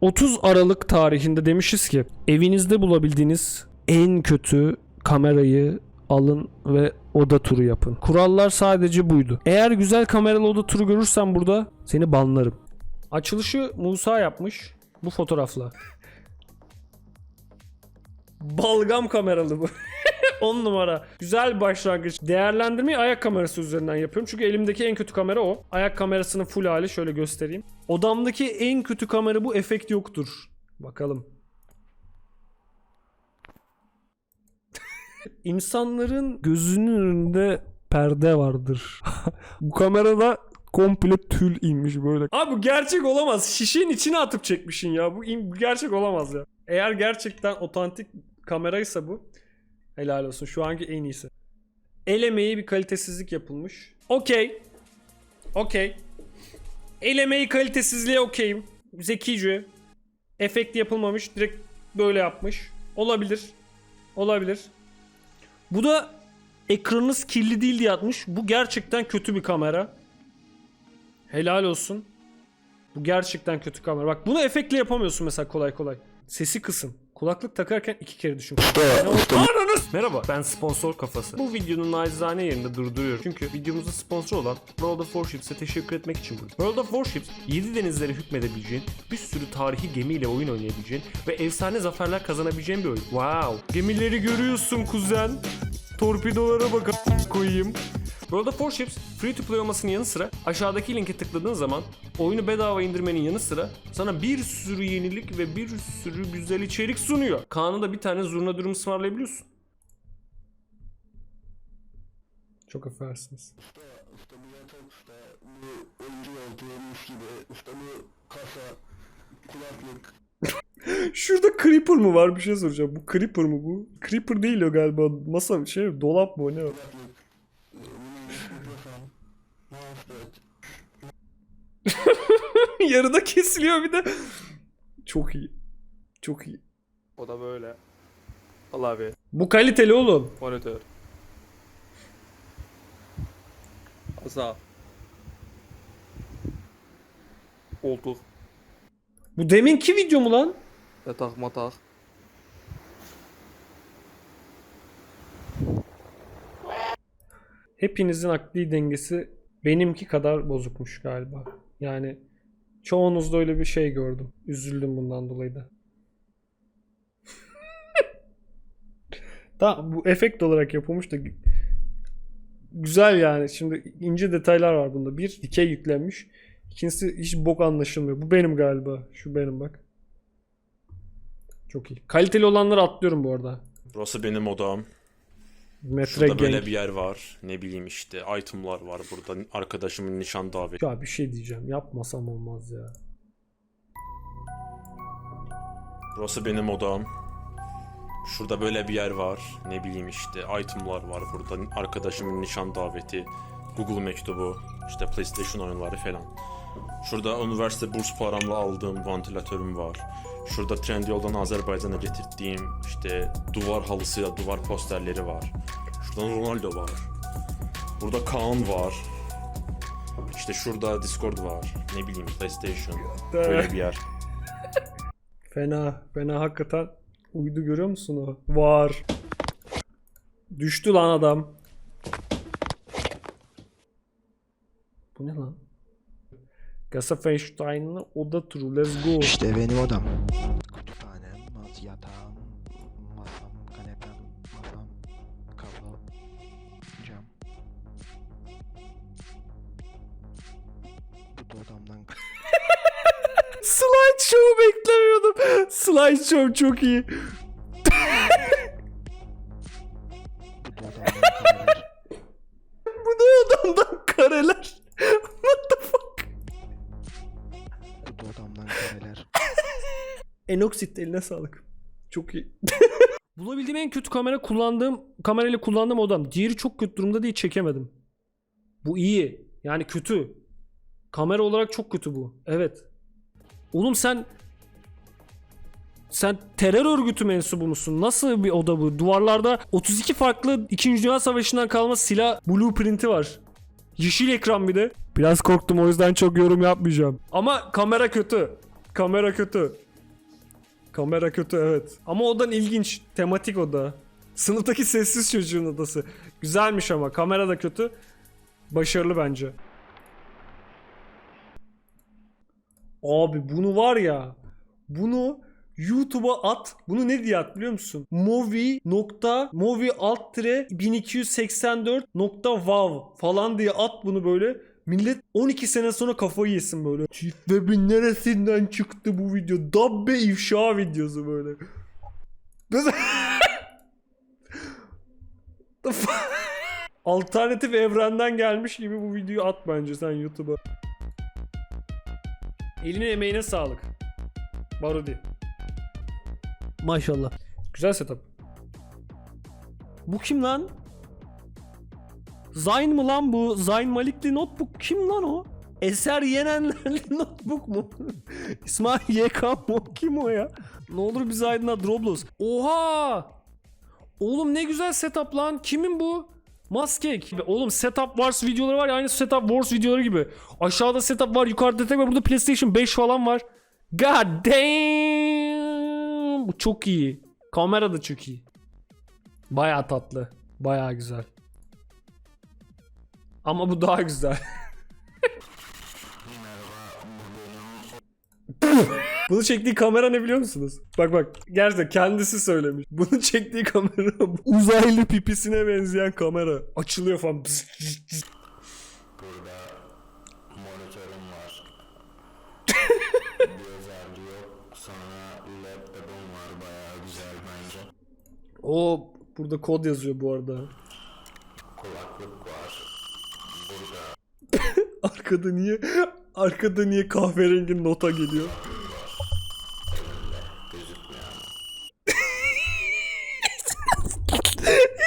30 Aralık tarihinde demişiz ki evinizde bulabildiğiniz en kötü kamerayı alın ve oda turu yapın. Kurallar sadece buydu. Eğer güzel kameralı oda turu görürsen burada seni banlarım. Açılışı Musa yapmış bu fotoğrafla. Balgam kameralı bu. 10 numara. Güzel başlangıç. Değerlendirmeyi ayak kamerası üzerinden yapıyorum. Çünkü elimdeki en kötü kamera o. Ayak kamerasının full hali şöyle göstereyim. Odamdaki en kötü kamera bu. Efekt yoktur. Bakalım. İnsanların gözünün önünde perde vardır. bu kamerada komple tül inmiş böyle. Abi bu gerçek olamaz. Şişenin içine atıp çekmişsin ya. Bu, bu gerçek olamaz ya. Eğer gerçekten otantik kameraysa bu. Helal olsun. Şu anki en iyisi. El emeği bir kalitesizlik yapılmış. Okey. Okey. El emeği kalitesizliğe okeyim. Zekice. Efekt yapılmamış. Direkt böyle yapmış. Olabilir. Olabilir. Bu da ekranınız kirli değil diye atmış. Bu gerçekten kötü bir kamera. Helal olsun. Bu gerçekten kötü kamera. Bak bunu efektle yapamıyorsun mesela kolay kolay. Sesi kısın. Kulaklık takarken iki kere düşün. Ananız! Merhaba ben sponsor kafası. Bu videonun nacizane yerinde durduruyorum. Çünkü videomuzda sponsor olan World of Warships'e teşekkür etmek için buradayım. World of Warships 7 denizlere hükmedebileceğin, bir sürü tarihi gemiyle oyun oynayabileceğin ve efsane zaferler kazanabileceğin bir oyun. Wow! Gemileri görüyorsun kuzen. Torpidolara bak koyayım. World of Warships free to play olmasının yanı sıra aşağıdaki linke tıkladığın zaman oyunu bedava indirmenin yanı sıra sana bir sürü yenilik ve bir sürü güzel içerik sunuyor. Kaan'a da bir tane zurna dürüm ısmarlayabiliyorsun. Çok affedersiniz. İşte bu yatak işte bu oyuncu mis gibi işte bu kasa kulaklık Şurada Creeper mı var bir şey soracağım. Bu Creeper mı bu? Creeper değil o galiba. Masa şey dolap mı o ne o? Yarıda kesiliyor bir de. Çok iyi. Çok iyi. O da böyle. Al abi. Bu kaliteli oğlum. Monitör. Asa. Koltuk. Bu deminki video mu lan? Yatak matak. Hepinizin akli dengesi benimki kadar bozukmuş galiba. Yani çoğunuzda öyle bir şey gördüm. Üzüldüm bundan dolayı da. Tamam bu efekt olarak yapılmış da gü- güzel yani. Şimdi ince detaylar var bunda. Bir dikey yüklenmiş. İkincisi hiç bok anlaşılmıyor. Bu benim galiba. Şu benim bak. Çok iyi. Kaliteli olanları atlıyorum bu arada. Burası benim odam. Metre Şurada böyle Gang. bir yer var. Ne bileyim işte itemlar var burada. Arkadaşımın nişan daveti. Ya bir şey diyeceğim. Yapmasam olmaz ya. Burası benim odam. Şurada böyle bir yer var. Ne bileyim işte itemlar var burada. Arkadaşımın nişan daveti. Google mektubu. işte PlayStation oyunları falan. Şurada üniversite burs paramla aldığım vantilatörüm var. Şurada Trendyol'dan Azerbaycan'a getirdiğim işte duvar halısıyla duvar posterleri var. Şuradan Ronaldo var. Burada Kaan var. İşte şurada Discord var. Ne bileyim PlayStation. Böyle bir yer. Fena. Fena hakikaten. Uydu görüyor musun o? Var. Düştü lan adam. Bu ne lan? Gasafenstein'ın oda turu. Let's go. İşte benim odam. Kütüphanem, mas yatağım, masam, kanepem, masam, kablo, cam. Bu da odamdan Slideshow beklemiyordum. Slideshow çok iyi. bu da odamdan Enoksit eline sağlık. Çok iyi. Bulabildiğim en kötü kamera kullandığım kamerayla kullandığım odam. Diğeri çok kötü durumda değil çekemedim. Bu iyi. Yani kötü. Kamera olarak çok kötü bu. Evet. Oğlum sen sen terör örgütü mensubu musun? Nasıl bir oda bu? Duvarlarda 32 farklı 2. Dünya Savaşı'ndan kalma silah blueprinti var. Yeşil ekran bir de. Biraz korktum o yüzden çok yorum yapmayacağım. Ama kamera kötü. Kamera kötü. Kamera kötü evet. Ama odan ilginç. Tematik oda. Sınıftaki sessiz çocuğun odası. Güzelmiş ama. Kamera da kötü. Başarılı bence. Abi bunu var ya. Bunu YouTube'a at. Bunu ne diye at biliyor musun? Movie nokta movie alt tire 1284 nokta wow falan diye at bunu böyle. Millet 12 sene sonra kafayı yesin böyle. Çift web'in neresinden çıktı bu video? Dabbe ifşa videosu böyle. Alternatif evrenden gelmiş gibi bu videoyu at bence sen YouTube'a. Eline emeğine sağlık. Barodi. Maşallah. Güzel setup. Bu kim lan? Zayn mı lan bu? Zayn Malikli notebook kim lan o? Eser Yenenlerli notebook mu? İsmail YK mı? Kim o ya? Ne olur bizi aydınlat Roblox. Oha! Oğlum ne güzel setup lan. Kimin bu? Maskek. Oğlum setup wars videoları var ya aynı setup wars videoları gibi. Aşağıda setup var, yukarıda tek var. Burada PlayStation 5 falan var. God damn! Bu çok iyi. Kamera da çok iyi. Baya tatlı. Baya güzel. Ama bu daha güzel. Bunu çektiği kamera ne biliyor musunuz? Bak bak gerçekten kendisi söylemiş. Bunu çektiği kamera uzaylı pipisine benzeyen kamera. Açılıyor falan. Burada monitörüm var. bir özelliği yok. Sonra laptopum var bayağı güzel bence. O burada kod yazıyor bu arada. Arkada niye arkada niye kahverengi nota geliyor?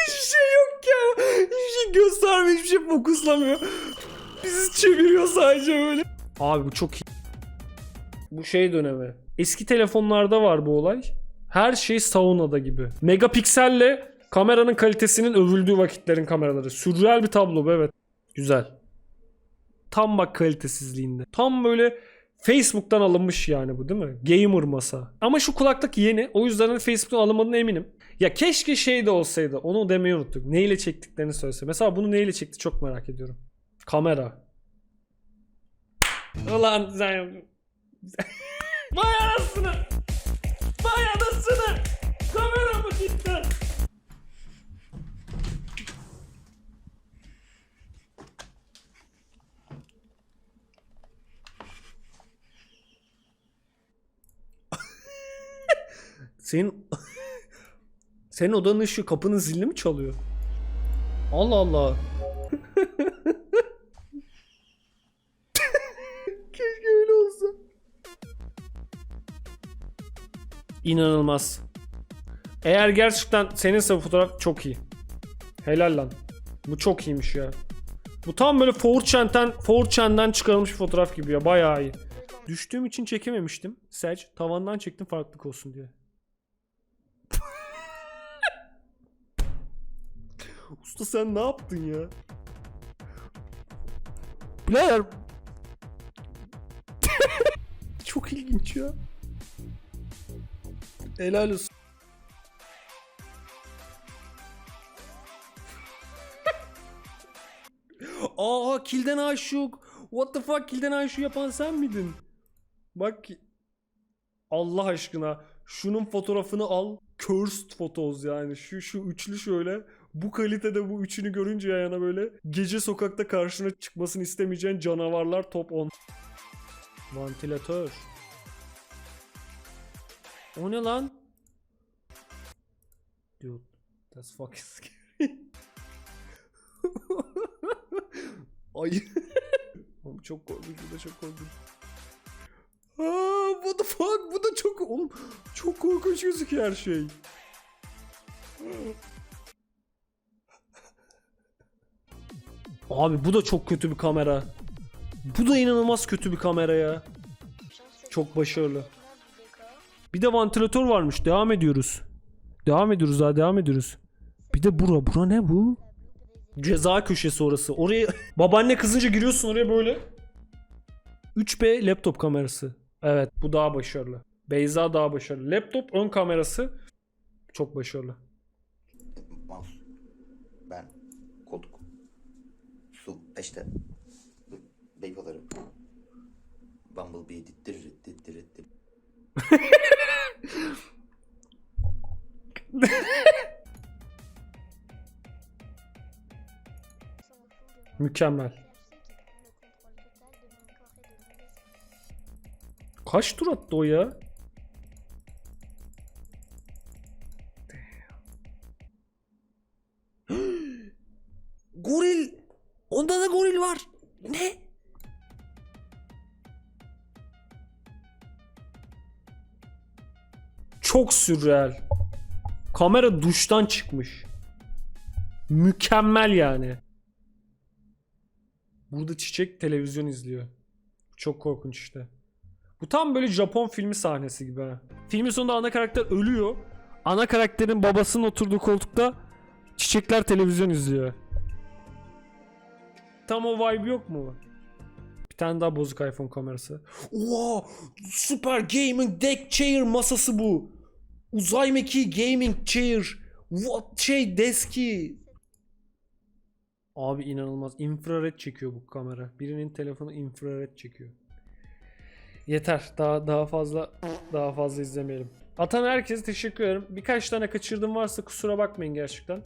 Hiçbir şey yok ya. Hiçbir şey göstermiyor, hiçbir şey fokuslamıyor. Bizi çeviriyor sadece böyle. Abi bu çok iyi. Bu şey dönemi. Eski telefonlarda var bu olay. Her şey saunada gibi. Megapikselle kameranın kalitesinin övüldüğü vakitlerin kameraları. Sürreal bir tablo bu evet. Güzel. Tam bak kalitesizliğinde. Tam böyle Facebook'tan alınmış yani bu değil mi? Gamer masa. Ama şu kulaklık yeni. O yüzden hani Facebook'tan alınmadığına eminim. Ya keşke şey de olsaydı. Onu demeyi unuttuk. Neyle çektiklerini söylese. Mesela bunu neyle çekti çok merak ediyorum. Kamera. Ulan sen... Vay anasını! Vay anasını! Senin senin odanın ışığı kapının zilini mi çalıyor? Allah Allah. Keşke öyle olsa. İnanılmaz. Eğer gerçekten seninse bu fotoğraf çok iyi. Helal lan. Bu çok iyiymiş ya. Bu tam böyle 4chan'den 4chan'den çıkarılmış bir fotoğraf gibi ya. Bayağı iyi. Düştüğüm için çekememiştim. Serge tavandan çektim farklılık olsun diye. Usta sen ne yaptın ya? Birader. Çok ilginç ya. Helal olsun. Aa kilden aşık. What the fuck kilden aşık yapan sen miydin? Bak Allah aşkına şunun fotoğrafını al. Cursed photos yani. Şu şu üçlü şöyle. Bu kalitede bu üçünü görünce yan yana böyle gece sokakta karşına çıkmasını istemeyeceğin canavarlar top 10. Vantilatör. O ne lan? Dude, that's fucking scary. Ay. Oğlum çok korkunç bu da çok korkunç. Aa, what the fuck bu da çok oğlum çok korkunç gözüküyor her şey. Abi bu da çok kötü bir kamera. Bu da inanılmaz kötü bir kamera ya. Çok başarılı. Bir de vantilatör varmış. Devam ediyoruz. Devam ediyoruz daha devam ediyoruz. Bir de bura. Bura ne bu? Ceza köşesi orası. Oraya babaanne kızınca giriyorsun oraya böyle. 3B laptop kamerası. Evet bu daha başarılı. Beyza daha başarılı. Laptop ön kamerası çok başarılı. Su. Peşte. Beyfaları. Bumblebee dittir dittir dittir. Mükemmel. Kaç tur attı o ya? Çok sürreal. Kamera duştan çıkmış. Mükemmel yani. Burada çiçek televizyon izliyor. Çok korkunç işte. Bu tam böyle Japon filmi sahnesi gibi. Filmin sonunda ana karakter ölüyor. Ana karakterin babasının oturduğu koltukta çiçekler televizyon izliyor. Tam o vibe yok mu? Bir tane daha bozuk iPhone kamerası. Oha! Super Gaming Deck Chair masası bu. Uzay mekiği Gaming Chair. What şey deski. Abi inanılmaz. İnfrared çekiyor bu kamera. Birinin telefonu infrared çekiyor. Yeter. Daha daha fazla daha fazla izlemeyelim. Atan herkese teşekkür ederim. Birkaç tane kaçırdım varsa kusura bakmayın gerçekten.